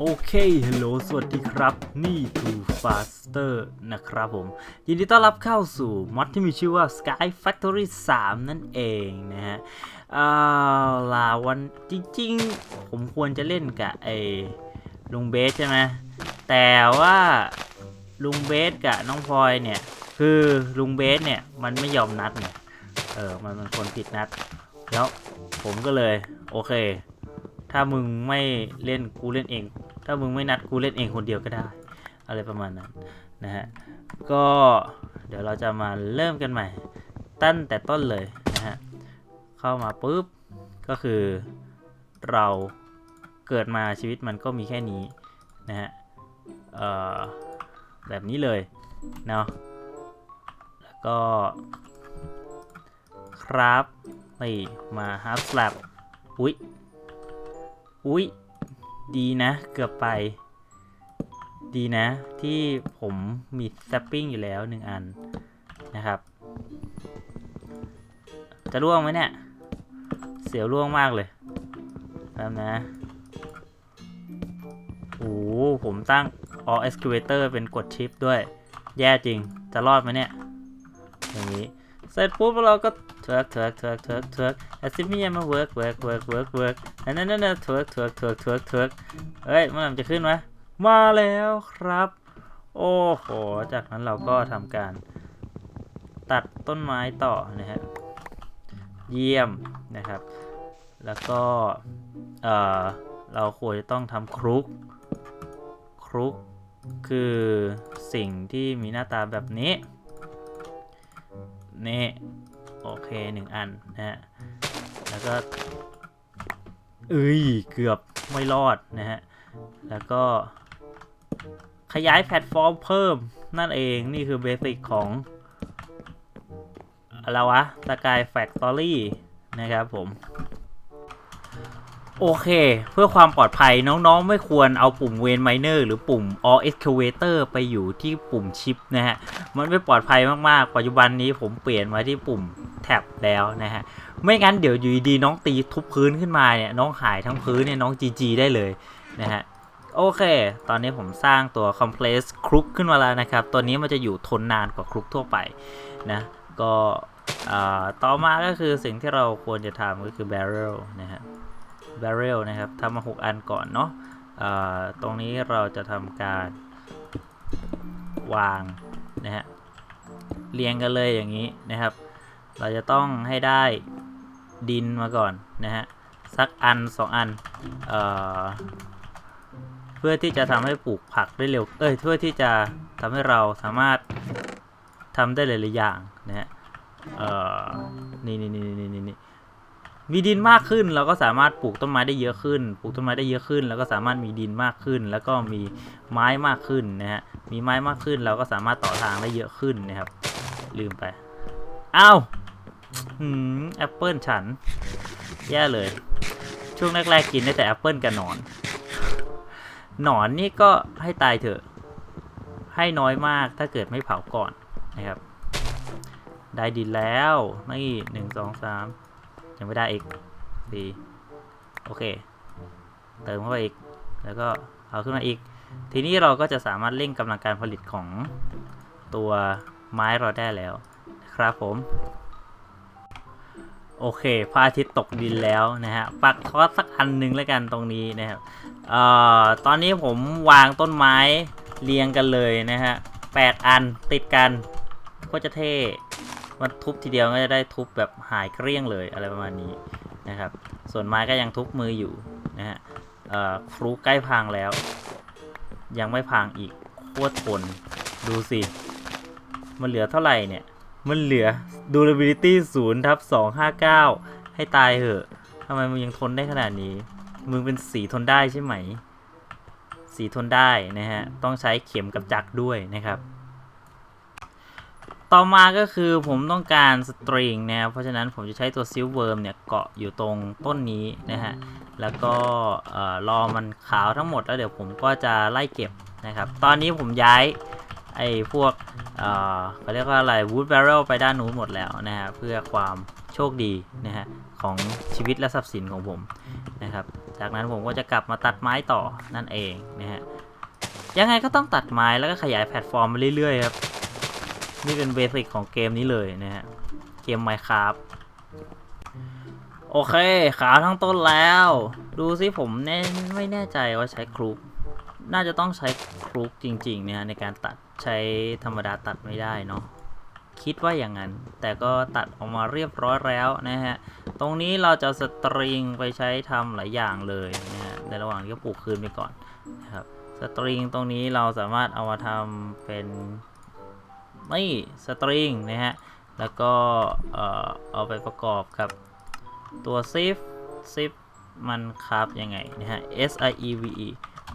โอเค ฮัลโหล สวัสดีครับ นี่ Too Faster นะครับผม ยินดีต้อนรับเข้าสู่มอดที่มีชื่อว่า Sky Factory 3 นั่นเองนะฮะเอาล่ะวันจริงๆ ผมควรจะเล่นกับไอ้ลุงเบสใช่ไหม แต่ว่าลุงเบสกับน้องพลอยเนี่ย คือลุงเบสเนี่ย มันไม่ยอมนัดเนี่ย เออ มันเป็นคนผิดนัด แล้วผมก็เลย โอเคถ้ามึงไม่เล่นกูเล่นเอง ถ้ามึงไม่นัดกูเล่นเองคนเดียวก็ได้ อะไรประมาณนั้นนะฮะ ก็เดี๋ยวเราจะมาเริ่มกันใหม่ ตั้งแต่ต้นเลยนะฮะ เข้ามาปุ๊บ ก็คือเราเกิดมาชีวิตมันก็มีแค่นี้นะฮะเอ่อแบบนี้เลยเนาะ แล้วก็ครับนี่มา half slab อุ๊ย อุ๊ย ดีนะ เกือบไป ดีนะ ที่ผมมีแซปปิ้งอยู่แล้วหนึ่งอันนะครับ จะร่วงไหมเนี่ย เสียวร่วงมากเลยแป๊บนะโอ้ผมตั้ง all excavator เป็นกดชิปด้วย แย่จริง จะรอดไหมเนี่ย อย่างนี้ เสร็จปุ๊บเราก็เถือกเถือกเถือกเถือกเถือกแอสซิมีมาเวิร์กเวิร์กเวิร์กเวิร์กเวิร์กนั่นนั่นนั่นเถือกเถือกเถือกเถือกเถือกเฮ้ยเมื่อไหร่มันจะขึ้นวะมมาแล้วครับ โอ้โห จากนั้นเราก็ทำการตัดต้นไม้ต่อนะฮะ เยี่ยมนะครับ แล้วก็ เอ่อเราควรจะต้องทำครุก ครุกคือสิ่งที่มีหน้าตาแบบนี้ นี่โอเคหนึ่งอันนะฮะแล้วก็เอ้ยเกือบไม่รอดนะฮะแล้วก็ขยายแพลตฟอร์มเพิ่มนั่นเองนี่คือเบสิกของอะไรวะสกายแฟคทอรี่นะครับผม โอเค เพื่อความปลอดภัยน้องๆ ไม่ควรเอาปุ่มเวนไมเนอร์หรือปุ่ม all excavator ไปอยู่ที่ปุ่มชิปนะฮะ มันไม่ปลอดภัยมากๆ ปัจจุบันนี้ผมเปลี่ยนมาที่ปุ่มแท็บแล้วนะฮะ ไม่งั้นเดี๋ยวอยู่ดีๆน้องตีทุบพื้นขึ้นมาเนี่ย น้องหายทั้งพื้นเนี่ยน้อง GG ได้เลยนะฮะ โอเค ตอนนี้ผมสร้างตัว compress ครุกขึ้นมาแล้วนะครับ ตัวนี้มันจะอยู่ทนนานกว่าครุกทั่วไปนะ ก็ต่อมาก็คือสิ่งที่เราควรจะทำก็คือ barrel นะฮะ barrel นะครับทำมา 6 อันก่อนเนาะตรงนี้เราจะทำการวางนะฮะเรียงกันเลยอย่างนี้นะครับ เราจะต้องให้ได้ดินมาก่อนนะฮะสักอันสองอันเอเพื่อที่จะทำให้ปลูกผักได้เร็ว เอ้ยเพื่อที่จะทำให้เราสามารถทำได้หลายๆอย่างนะฮะนี่นี่นี่นี่นี่นี่ มีดินมากขึ้นเราก็สามารถปลูกต้นไม้ได้เยอะขึ้น ปลูกต้นไม้ได้เยอะขึ้น แล้วก็สามารถมีดินมากขึ้น แล้วก็มีไม้มากขึ้นนะฮะ มีไม้มากขึ้นเราก็สามารถต่อทางได้เยอะขึ้นนะครับ ลืมไป อ้าวหืมแอปเปิลฉัน แย่เลย ช่วงแรกๆกินได้แต่แอปเปิลกับหนอน หนอนนี่ก็ให้ตายเถอะ ให้น้อยมากถ้าเกิดไม่เผาก่อนนะครับ ได้ดินแล้ว นี่หนึ่งสองสาม ยังไม่ได้อีกสี่โอเค เติมเข้าไปอีก แล้วก็เอาขึ้นมาอีก ทีนี้เราก็จะสามารถเร่งกำลังการผลิตของตัวไม้เราได้แล้วนะครับผม โอเคพระอาทิตย์ตกดินแล้วนะฮะ ปักทอสสักอันหนึ่งแล้วกันตรงนี้นะครับเอ่อตอนนี้ผมวางต้นไม้เรียงกันเลยนะฮะแปดอันติดกันก็จะเท่ มันทุบทีเดียวก็จะได้ทุบแบบหายเกลี้ยงเลยอะไรประมาณนี้นะครับ ส่วนไม้ก็ยังทุบมืออยู่นะฮะฟลุกใกล้พังแล้ว ยังไม่พังอีกโคตรทนดูสิ มันเหลือเท่าไหร่เนี่ย มันเหลือ durability 0ทับ259 ให้ตายเหอะทำไมมึงยังทนได้ขนาดนี้ มึงเป็นสีทนได้ใช่ไหม สีทนได้นะฮะ ต้องใช้เข็มกับจักรด้วยนะครับ ต่อมาก็คือผมต้องการสตริงนะครับเพราะฉะนั้นผมจะใช้ตัวซิลเวิร์มเนี่ยเกาะอยู่ตรงต้นนี้นะฮะ แล้วก็เอ่อรอมันขาวทั้งหมดแล้วเดี๋ยวผมก็จะไล่เก็บนะครับ ตอนนี้ผมย้ายไอ้พวกเอ่อเขาเรียกว่าอะไร wood barrel ไปด้านนู้นหมดแล้วนะฮะเพื่อความโชคดีนะฮะของชีวิตและทรัพย์สินของผมนะครับ จากนั้นผมก็จะกลับมาตัดไม้ต่อนั่นเองนะฮะยังไงก็ต้องตัดไม้แล้วก็ขยายแพลตฟอร์มมาเรื่อยๆครับ นี่เป็นเบสิกของเกมนี้เลยนะฮะ เกม Minecraft โอเค ขาวทั้งต้นแล้ว ดูสิผมแน่ไม่แน่ใจว่าใช้ครุก น่าจะต้องใช้ครุกจริงๆเนี่ยในการตัดใช้ธรรมดาตัดไม่ได้เนาะคิดว่าอย่างนั้น แต่ก็ตัดออกมาเรียบร้อยแล้วนะฮะ ตรงนี้เราจะสตริงไปใช้ทำหลายอย่างเลยนะฮะในระหว่างที่ปลูกคืนไปก่อนนะครับสตริงตรงนี้เราสามารถเอามาทำเป็น นี่สตริงนะฮะ แล้วก็เอ่อเอาไปประกอบกับตัว zip zip มันครับยังไงนะฮะ S I E V E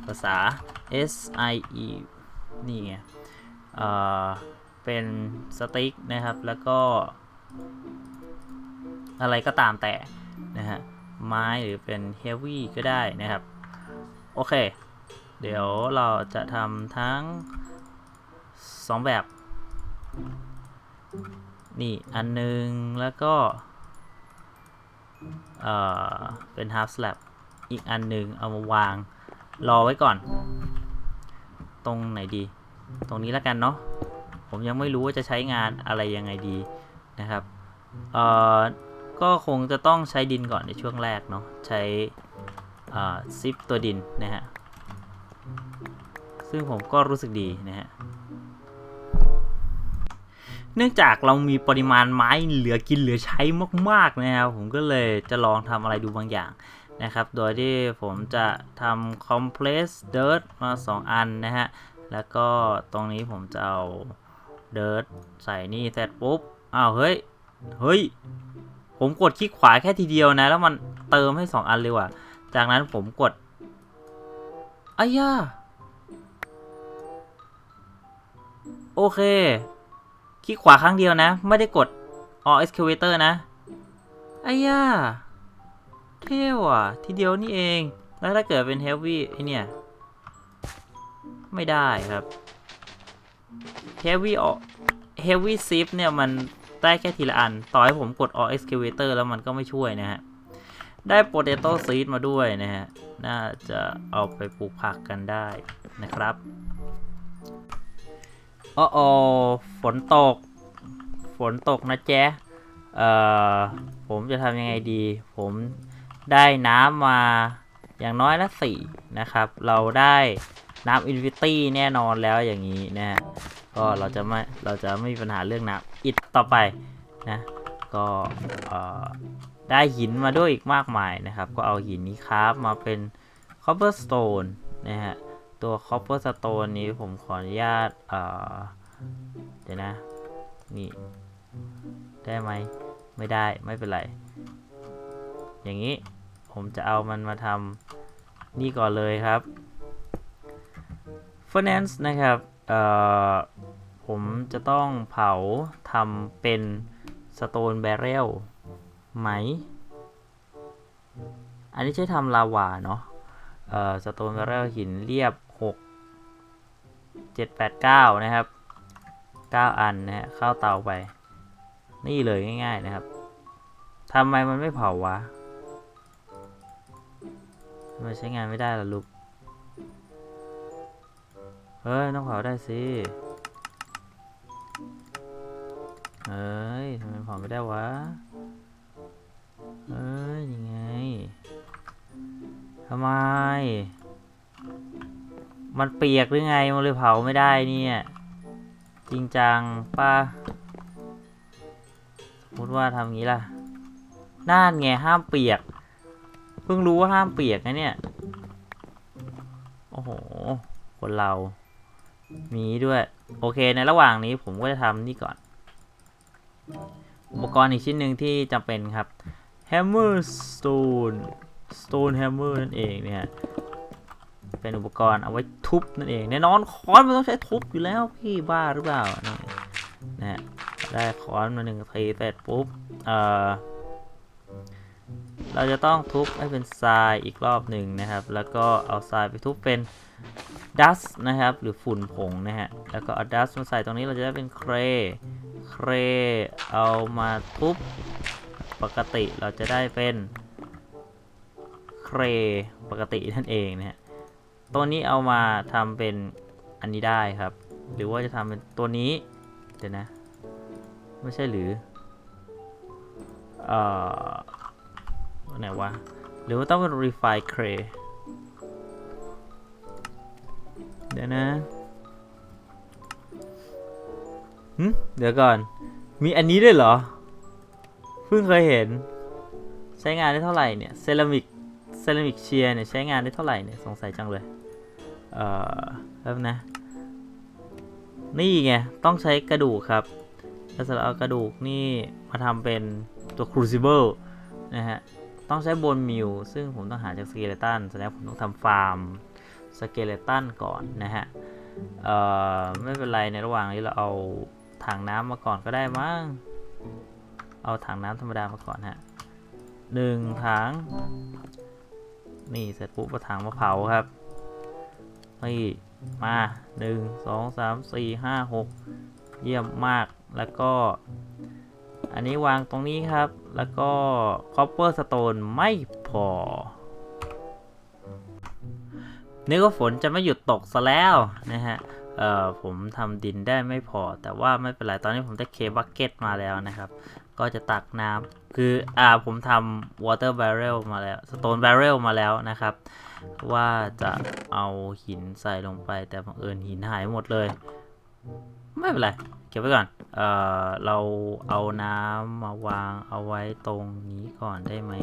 ภาษา S I E นี่ไงเอ่อเป็นสติ๊กนะครับ แล้วก็ อะไรก็ตามแต่นะฮะ ไม้หรือเป็น heavy ก็ได้นะครับ โอเค เดี๋ยวเราจะทำทั้ง 2 แบบ นี่อันหนึง แล้วก็ เอ่อ เป็น half slab อีกอันหนึง เอามาวาง รอไว้ก่อน ตรงไหนดี ตรงนี้แล้วกันเนาะ ผมยังไม่รู้ว่าจะใช้งานอะไรยังไงดีนะครับ เอ่อ ก็คงจะต้องใช้ดินก่อนในช่วงแรกเนาะ ใช้ซิปตัวดินนะฮะ ซึ่งผมก็รู้สึกดีนะฮะ เนื่องจากเรามีปริมาณไม้เหลือกินเหลือใช้มากๆนะครับผมก็เลยจะลองทำอะไรดูบางอย่างนะครับ โดยที่ผมจะทำ compress dirt มา 2 อันนะฮะ แล้วก็ตรงนี้ผมจะเอา dirt ใส่นี่เสร็จปุ๊บ อ้าว เฮ้ย เฮ้ย ผมกดคลิกขวาแค่ทีเดียวนะ แล้วมันเติมให้ 2 อันเลยว่ะ จากนั้นผมกดอ้ยาโอเค คลิกขวาครั้งเดียวนะ ไม่ได้กด all excavator นะไอ้ย่าเท่ว่ะ ทีเดียวนี่เอง แล้วถ้าเกิดเป็น heavy ไอเนี่ย ไม่ได้ครับ heavy o- heavy zip เนี่ยมันได้แค่ทีละอัน ต่อให้ผมกด all excavator แล้วมันก็ไม่ช่วยนะฮะ ได้ potato seed มาด้วยนะฮะ น่าจะเอาไปปลูกผักกันได้นะครับ โอ๋ออฝนตก ฝนตกนะแจ๊ะเอ่อ ผมจะทำยังไงดี ผมได้น้ำมาอย่างน้อยละสี่นะครับ เราได้น้ำอินฟิตี้แน่นอนแล้วอย่างนี้นะฮะ ก็เราจะไม่ เราจะไม่มีปัญหาเรื่องน้ำอิดต่อไปนะ ก็เอ่อได้หินมาด้วยอีกมากมายนะครับ ก็เอาหินนี้ครับมาเป็น copperstone นะฮะ ตัว copperstone นี้ผมขออนุญาตเอ่อเดี๋ยวนะ นี่ ได้ไหม ไม่ได้ ไม่เป็นไร อย่างนี้ ผมจะเอามันมาทำนี่ก่อนเลยครับ finance นะครับ เอ่อ ผมจะต้องเผาทำเป็น stone barrel ไหม อันนี้ใช้ทำลาวาเนาะ เอ่อ stone barrel หินเรียบ 7 8 9 นะครับ 9 อันนะฮะเข้าเตาไป นี่เลยง่าย ๆนะครับทำไมมันไม่เผาวะทำไมใช้งานไม่ได้ล่ะลูก เฮ้ย ต้องเผาได้สิ เฮ้ยทำไมเผาไม่ได้วะ เฮ้ย ยังไงทำไม มันเปียกหรือไงมันเลยเผาไม่ได้เนี่ย จริงจังป้าสมมติว่าทำอย่างนี้ล่ะน่านไงห้ามเปียก เพิ่งรู้ว่าห้ามเปียกนะเนี่ย โอ้โห คนเรา มีด้วย โอเค ในระหว่างนี้ผมก็จะทำนี่ก่อน อุปกรณ์อีกชิ้นหนึ่งที่จำเป็นครับ hammer stone stone hammer นั่นเองเนี่ย เป็นอุปกรณ์เอาไว้ทุบนั่นเองแน่นอนค้อนมันต้องใช้ทุบอยู่แล้วพี่บ้าหรือเปล่านี่นะฮะได้ค้อนมาหนึ่งทีเสร็จปุ๊บเอ่อเราจะต้องทุบให้เป็นทรายอีกรอบหนึ่งนะครับ แล้วก็เอาทรายไปทุบเป็นดัสนะครับ หรือฝุ่นผงนะฮะ แล้วก็เอาดัสมาใส่ตรงนี้เราจะได้เป็นเคร เครเอามาทุบปกติเราจะได้เป็นเครปกตินั่นเองนะฮะ ตัวนี้เอามาทำเป็นอันนี้ได้ครับ หรือว่าจะทำเป็นตัวนี้ เดี๋ยวนะ ไม่ใช่หรือ เอ่อไหนวะ หรือว่าต้องเป็น refine clay เดี๋ยวนะหึเดี๋ยวก่อน มีอันนี้ด้วยเหรอ เพิ่งเคยเห็น ใช้งานได้เท่าไหร่เนี่ย เซรามิก เซรามิกเชียร์เนี่ยใช้งานได้เท่าไหร่เนี่ย สงสัยจังเลย เอ่อแล้วนะ นี่ไง ต้องใช้กระดูกครับแล้วสำหรับเอากระดูกนี่มาทำเป็นตัว crucible นะฮะ ต้องใช้บนมิว ซึ่งผมต้องหาจากสเกเลตันแสดงผมต้องทำฟาร์มสเกเลตันก่อนนะฮะ เอ่อ ไม่เป็นไรในระหว่างนี้เราเอาถังน้ำมาก่อนก็ได้มั้ง เอาถังน้ำธรรมดามาก่อนฮะหนึ่งถัง นี่เสร็จปุ๊บเอาถังมาเผาครับ นี่มาหนึ่งสองสามสี่ห้าหกเยี่ยมมากแล้วก็ อันนี้วางตรงนี้ครับ แล้วก็ copper stone ไม่พอนึกว่าฝนจะไม่หยุดตกซะแล้วนะฮะเอ่อผมทำดินได้ไม่พอ แต่ว่าไม่เป็นไรตอนนี้ผมได้เคบักเก็ตมาแล้วนะครับ ก็จะตักน้ำคืออ่าผมทำ water barrel มาแล้ว stone barrel มาแล้วนะครับ ว่าจะเอาหินใส่ลงไปแต่บังเอิญหินหายหมดเลย ไม่เป็นไร เก็บไว้ก่อน เอ่อ เราเอาน้ำมาวางเอาไว้ตรงนี้ก่อนได้ไหม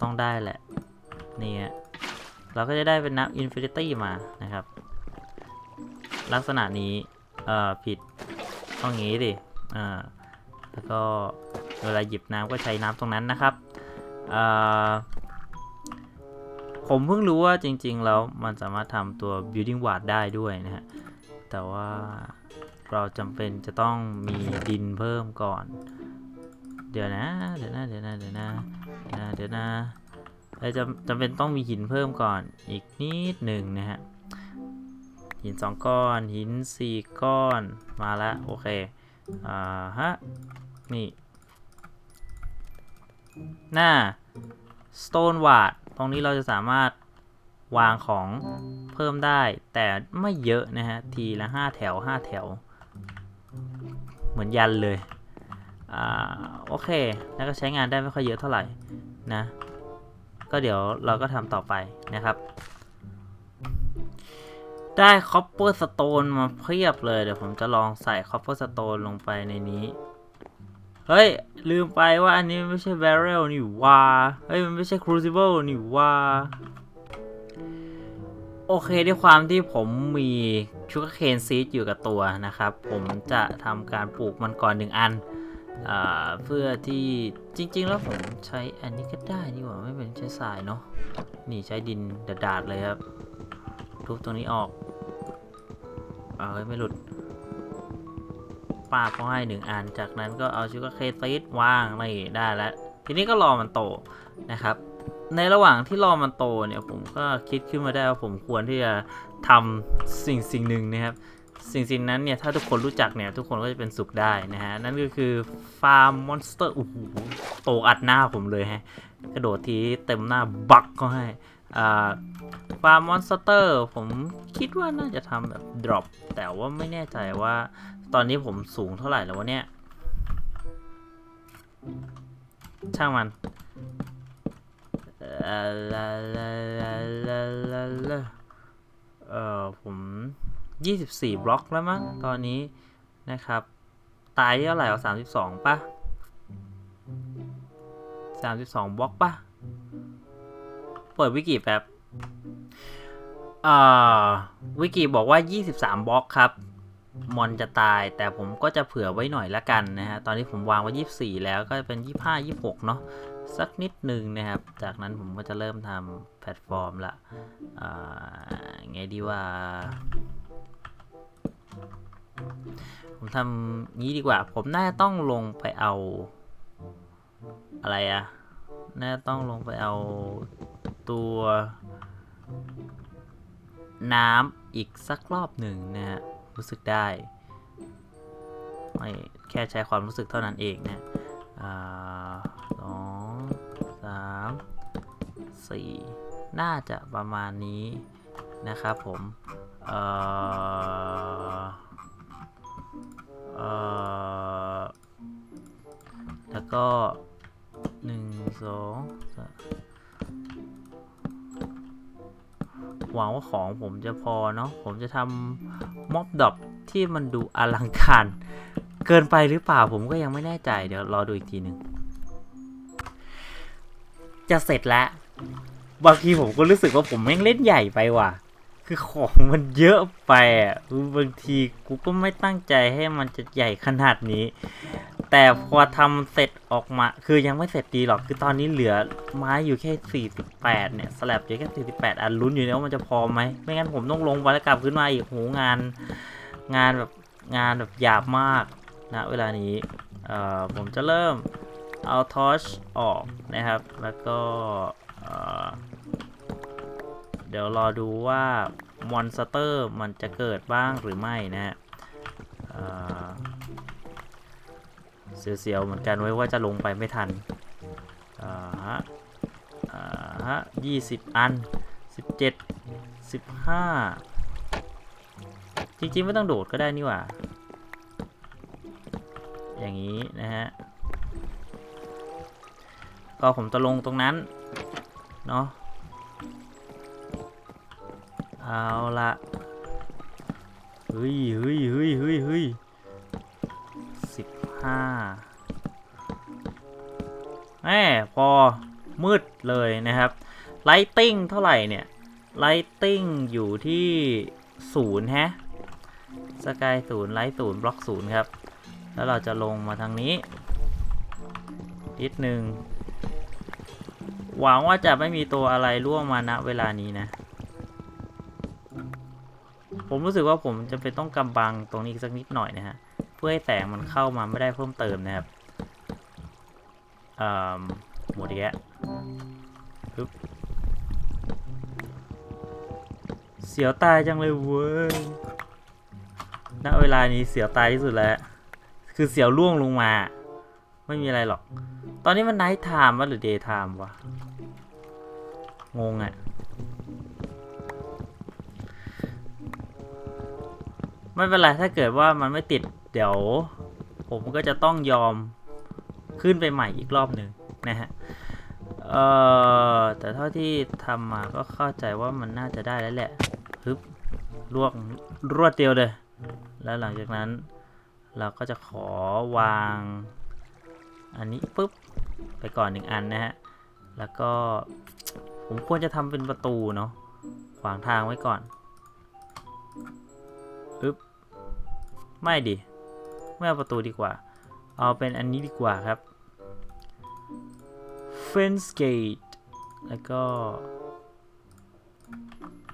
ต้องได้แหละนี่ฮะเราก็จะได้เป็นน้ำอินฟินิตี้มานะครับ ลักษณะนี้ เอ่อ ผิดต้องงี้ดิ อ่า แล้วก็เวลาหยิบน้ำก็ใช้น้ำตรงนั้นนะครับเอ่อ ผมเพิ่งรู้ว่าจริงๆแล้วมันสามารถทำตัว building ward ได้ด้วยนะฮะ แต่ว่าเราจำเป็นจะต้องมีดินเพิ่มก่อน เดี๋ยวนะ เดี๋ยวนะ เดี๋ยวนะ เดี๋ยวนะ เดี๋ยวนะเดี๋ยวนะเราจะจำเป็นต้องมีหินเพิ่มก่อนอีกนิดหนึ่งนะฮะ หินสองก้อน หินสี่ก้อน มาแล้วโอเค อ่าฮะ นี่ หน้า stone ward ตรงนี้เราจะสามารถวางของเพิ่มได้ แต่ไม่เยอะนะฮะ ทีละ 5 แถว 5 แถว เหมือนยันเลย อ่า โอเค แล้วก็ใช้งานได้ไม่ค่อยเยอะเท่าไหร่นะ ก็เดี๋ยวเราก็ทำต่อไปนะครับ ได้คอปเปอร์สโตนมาเพียบเลย เดี๋ยวผมจะลองใส่คอปเปอร์สโตนลงไปในนี้ เฮ้ย ลืมไปว่าอันนี้ไม่ใช่ barrel นี่ว่าเฮ้ย มันไม่ใช่ crucible นี่ว่าโอเคด้วยความที่ผมมีชูการ์เคนซีดอยู่กับตัวนะครับ ผมจะทำการปลูกมันก่อนหนึ่งอันอเพื่อที่จริง ๆ แล้วผมใช้อันนี้ก็ได้นี่ว่าไม่เป็นใช้ทรายเนาะนี่ใช้ดินดาดๆเลยครับทุบตรงนี้ออกเอ้ยไม่หลุด ป้าบเขาให้หนึ่งอัน จากนั้นก็เอาชูการ์เคซีดวางนี่ได้แล้ว ทีนี้ก็รอมันโตนะครับ ในระหว่างที่รอมันโตเนี่ยผมก็คิดขึ้นมาได้ว่าผมควรที่จะทำสิ่งสิ่งหนึ่งนะครับ สิ่งสิ่งนั้นเนี่ยถ้าทุกคนรู้จักเนี่ยทุกคนก็จะเป็นสุขได้นะฮะ นั่นก็คือฟาร์มมอนสเตอร์โอ้โหโตอัดหน้าผมเลยฮะ กระโดดทีเต็มหน้าบักก็ให้อ่าฟาร์มมอนสเตอร์ผมคิดว่าน่าจะทำแบบดรอปแต่ว่าไม่แน่ใจว่า ตอนนี้ผมสูงเท่าไหร่แล้ววะเนี่ย ช่างมันเออลาลาลาลาลาลาเอ่บล็อกแล้วมั้งตอนนี้นะครับ ตายเท่าไหร่เอา32ป่ะ32บล็อกป่ะ เปิดวิกิแป๊บอ่าวิกิบอกว่า 23 บล็อกครับ มอนจะตาย แต่ผมก็จะเผื่อไว้หน่อยละกันนะฮะ ตอนนี้ผมวางไว้ 24 แล้วก็เป็น 25 26 เนาะสักนิดหนึ่งนะครับ จากนั้นผมก็จะเริ่มทำแพลตฟอร์มละไงดีว่า ผมทำงี้ดีกว่า ผมน่าจะต้องลงไปเอา อะไรอะน่าจะต้องลงไปเอาตัวน้ำอีกสักรอบหนึ่งนะฮะ รู้สึกได้ไม่แค่ใช้ความรู้สึกเท่านั้นเองนะสองสามสี่น่าจะประมาณนี้นะครับผมเอ่อเออแล้วก็หนึ่งสองส หวังว่าของผมจะพอเนาะผมจะทำม็อบดอบที่มันดูอลังการเกินไปหรือเปล่าผมก็ยังไม่แน่ใจเดี๋ยวรอดูอีกทีหนึ่งจะเสร็จแล้วบางทีผมก็รู้สึกว่าผมแม่งเล่นใหญ่ไปว่ะ คือของมันเยอะไปอะบางทีกูก็ไม่ตั้งใจให้มันจะใหญ่ขนาดนี้ แต่พอทำเสร็จออกมา คือยังไม่เสร็จดีหรอก คือตอนนี้เหลือไม้อยู่แค่ 48 เนี่ย สลับอยู่แค่ 48 อันลุ้นอยู่นะว่ามันจะพอไหม ไม่งั้นผมต้องลงไปแล้วกลับขึ้นมาอีกโหงาน งานแบบงานแบบหยาบมากนะเวลานี้เอ่อผมจะเริ่มเอาทอชออกนะครับ แล้วก็เอ่อเดี๋ยวรอดูว่ามอนสเตอร์มันจะเกิดบ้างหรือไม่นะฮะ เสียวๆเหมือนกันไว้ว่าจะลงไปไม่ทันอ่าฮะอ่าฮะยี่สิบอันสิบเจ็ดสิบห้าจริงๆ ไม่ต้องโดดก็ได้นี่หว่า อย่างนี้นะฮะ ก็ผมจะลงตรงนั้น เนาะเอาละเฮ้ยเฮ้ยเฮ้ยเฮ้ยเฮ้ย ห้าแม่พอมืดเลยนะครับไลติ้งเท่าไหร่เนี่ยไลติ้งอยู่ที่ศูนย์ฮะสกายศูนย์ไลท์ศูนย์บล็อกศูนย์ครับ แล้วเราจะลงมาทางนี้ นิดหนึ่ง หวังว่าจะไม่มีตัวอะไรล่วงมาณเวลานี้นะ ผมรู้สึกว่าผมจะเป็นต้องกำบังตรงนี้สักนิดหน่อยนะฮะ พื่อให้แสงมันเข้ามาไม่ได้เพิ่มเติมนะครับหมดแล้วปึ๊บเสียวตายจังเลยเว้ยณเวลานี้เสียวตายที่สุดแล้ว คือเสียวล่วงลงมา ไม่มีอะไรหรอก ตอนนี้มันไนท์ไทม์วะหรือเดย์ไทม์วะ งงอะ่ะ ไม่เป็นไร ถ้าเกิดว่ามันไม่ติด เดี๋ยวผมก็จะต้องยอมขึ้นไปใหม่อีกรอบหนึ่งนะฮะ เอ่อ แต่เท่าที่ทำมาก็เข้าใจว่ามันน่าจะได้แล้วแหละฮึบลวกรวดเดียวเลย แล้วหลังจากนั้น เราก็จะขอวาง อันนี้ปุ๊บ ไปก่อนหนึ่งอันนะฮะ แล้วก็ผมควรจะทำเป็นประตูเนาะ ขวางทางไว้ก่อนอึ๊บ ไม่ดิ ไม่เอาประตูดีกว่า เอาเป็นอันนี้ดีกว่าครับ fence gate แล้วก็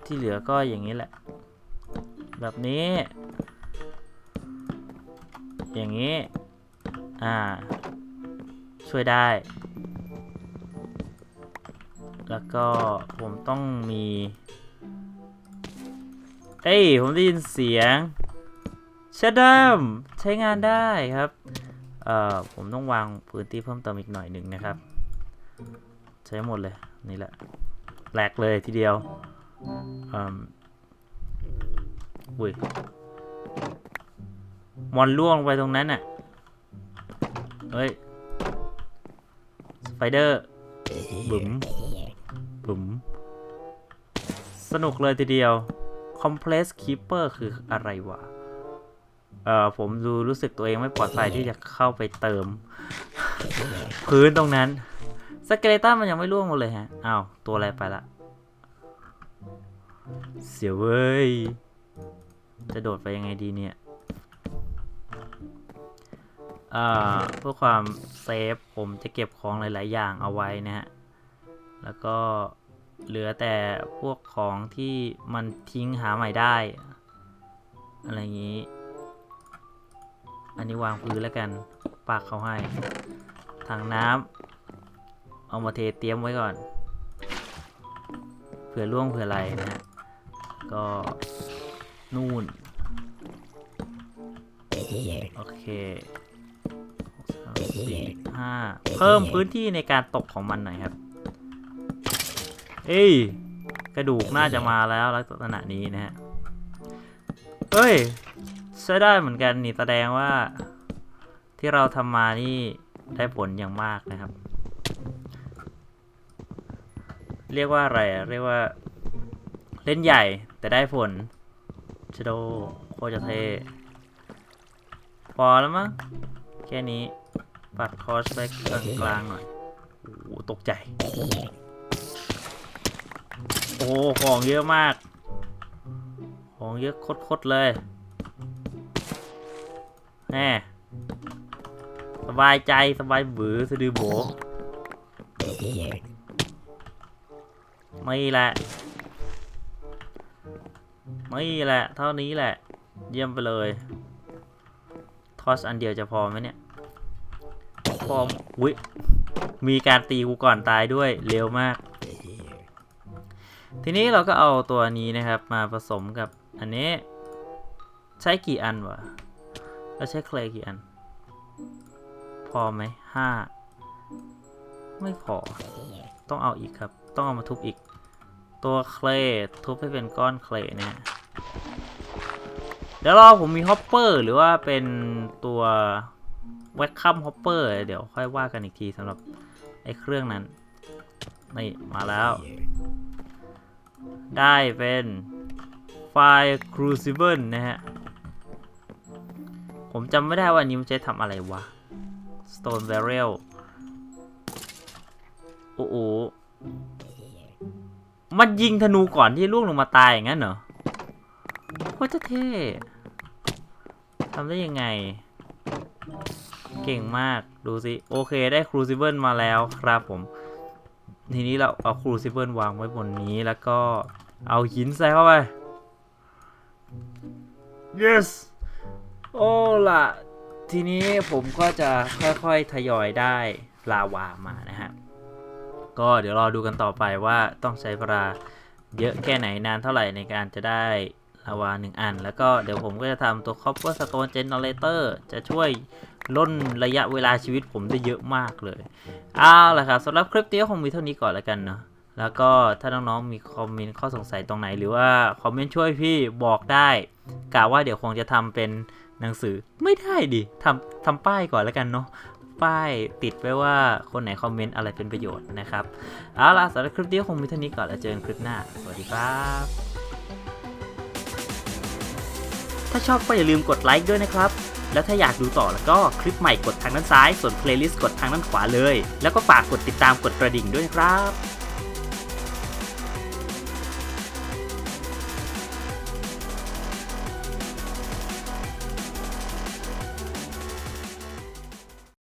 ที่เหลือก็อย่างนี้แหละ แบบนี้ อย่างนี้ อ่า ช่วยได้ แล้วก็ผมต้องมี เอ้ย ผมได้ยินเสียง ชดมใช้งานได้ครับ เอ่อ ผมต้องวางพื้นที่เพิ่มเติมอีกหน่อยหนึ่งนะครับ ใช้หมดเลย นี่แหละแหลกเลยทีเดียวอืมอุ้ยมอนล่วงไปตรงนั้นน่ะ เฮ้ย สไปเดอร์บุ๋มบุ๋มสนุกเลยทีเดียว Compress Keeper คืออะไรวะ เออผมดูรู้สึกตัวเองไม่ปลอดภัยที่จะเข้าไปเติม พื้นตรงนั้นสเกเลตันมันยังไม่ร่วงหมดเลยฮะอ้าวตัวอะไรไปละ เสียวเว้ย จะโดดไปยังไงดีเนี่ยอ่าเพื่อความเซฟผมจะเก็บของหลาย ๆ อย่างเอาไว้นะฮะ แล้วก็เหลือแต่พวกของที่มันทิ้งหาใหม่ได้ อะไรอย่างนี้ อันนี้วางพื้นแล้วกันปากเขาให้ถังน้ำเอามาเทเตรียมไว้ก่อน เผื่อล่วงเผื่ออะไรนะฮะก็นู่นโอเคสี่ห้าเพิ่มพื้นที่ในการตกของมันหน่อยครับ เอ้ยกระดูกน่าจะมาแล้วลักษณะนี้นะฮะเฮ้ย ใช้ได้เหมือนกันนี่แสดงว่า ที่เราทำมานี่ได้ผลอย่างมากนะครับ เรียกว่าอะไรเรียกว่า เล่นใหญ่แต่ได้ผลชโดโคจะเทพอแล้วมั้งแค่นี้ปัดคอสไปกลางๆหน่อยโอ้ตกใจ โอ้ของเยอะมาก ของเยอะโคตรๆเลย แน่สบายใจสบายบือสะดือโบไม่แหละ ไม่แหละ เท่านี้แหละ เยี่ยมไปเลย ทอสอันเดียวจะพอไหมเนี่ย พอวิมีการตีกูก่อนตายด้วยเร็วมาก ทีนี้เราก็เอาตัวนี้นะครับ มาผสมกับอันนี้ ใช้กี่อันวะ เราใช้เคลยกี่อัน พอไหมห้าไม่พอ ต้องเอาอีกครับ ต้องเอามาทุบอีก ตัวเคลยทุบให้เป็นก้อนเคลยเนี่ยเดี๋ยวรอผมมีฮอปเปอร์หรือว่าเป็นตัวแวคคัมฮอปเปอร์เดี๋ยวค่อยว่ากันอีกทีสำหรับไอ้เครื่องนั้น นี่ มาแล้ว ได้เป็นไฟล์ Crucible นะฮะ ผมจำไม่ได้ว่าอันนี้มันใช้ทำอะไรวะ Stone Barrel โอ้โหมันยิงธนูก่อนที่ล่วงลงมาตายอย่างนั้นเหรอโคตรจะเท่ทำได้ยังไง เก่งมากดูสิ โอเคได้ Crucible มาแล้วครับผม ทีนี้เราเอา Crucible วางไว้บนนี้แล้วก็เอาหินใส่เข้าไป yes โอ้ล่ะ ทีนี้ผมก็จะค่อยๆทยอยได้ลาวามานะฮะ ก็เดี๋ยวรอดูกันต่อไปว่าต้องใช้เวลาเยอะแค่ไหนนานเท่าไหร่ในการจะได้ลาวาหนึ่งอัน แล้วก็เดี๋ยวผมก็จะทำตัว Copper Stone Generator จะช่วยล่นระยะเวลาชีวิตผมได้เยอะมากเลยเอาละครับสำหรับคลิปนี้ก็คงมีเท่านี้ก่อนแล้วกันเนาะแล้วก็ถ้าน้องๆมีคอมเมนต์ข้อสงสัยตรงไหน หรือว่าคอมเมนต์ช่วยพี่บอกได้กะว่าเดี๋ยวคงจะทำเป็น หนังสือไม่ได้ดิทำทำป้ายก่อนแล้วกันเนาะป้ายติดไว้ว่าคนไหนคอมเมนต์อะไรเป็นประโยชน์นะครับ เอาล่ะสำหรับคลิปนี้คงมีเท่านี้ก่อนแล้วเจอกันคลิปหน้า สวัสดีครับ ถ้าชอบก็อย่าลืมกดไลค์ด้วยนะครับ แล้วถ้าอยากดูต่อแล้วก็คลิปใหม่กดทางด้านซ้าย ส่วนเพลย์ลิสต์กดทางด้านขวาเลย แล้วก็ฝากกดติดตามกดกระดิ่งด้วยนะครับ